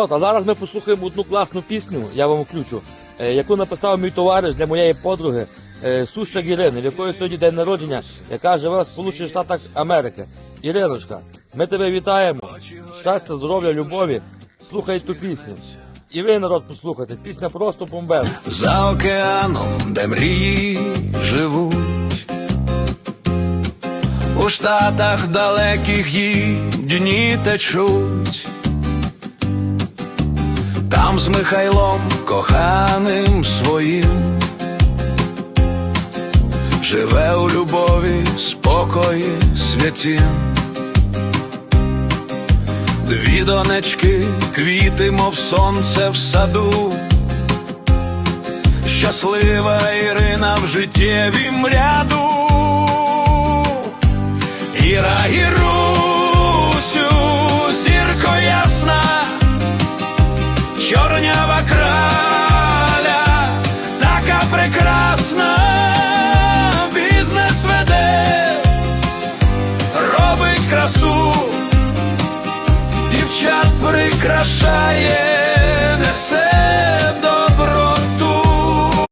А зараз ми послухаємо одну класну пісню, я вам включу, е, яку написав мій товариш для моєї подруги е, Суща Ірини, в якої сьогодні день народження, яка живе в Сполучених Штатах Америки. Іриночка, ми тебе вітаємо. Щастя, здоров'я, любові. Слухай ту пісню. І ви, народ, послухайте. Пісня просто бомбезна. За океаном, де мрії живуть, у штатах далеких їй дні течуть. Там з Михайлом коханим своїм живе у любові, спокої святім. Дві донечки, квіти, мов сонце в саду. Щаслива Ірина в життєвім ряду. Іра Ірусю, прекрасна, бізнес веде, робить красу, дівчат прикрашає, несе